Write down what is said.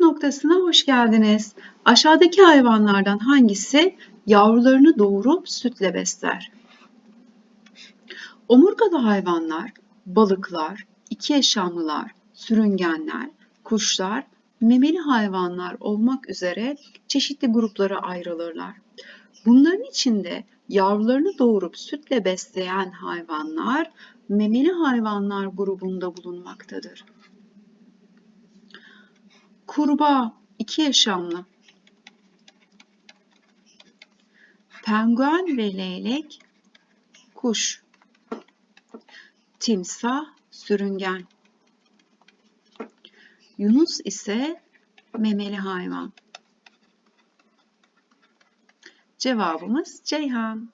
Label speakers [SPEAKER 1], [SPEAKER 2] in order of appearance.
[SPEAKER 1] noktasına hoş geldiniz. Aşağıdaki hayvanlardan hangisi yavrularını doğurup sütle besler? Omurgalı hayvanlar, balıklar, iki yaşamlılar, sürüngenler, kuşlar, memeli hayvanlar olmak üzere çeşitli gruplara ayrılırlar. Bunların içinde yavrularını doğurup sütle besleyen hayvanlar memeli hayvanlar grubunda bulunmaktadır. Kurbağa, iki yaşamlı. Penguen ve leylek, kuş. Timsah, sürüngen. Yunus ise memeli hayvan. Cevabımız Ceyhan.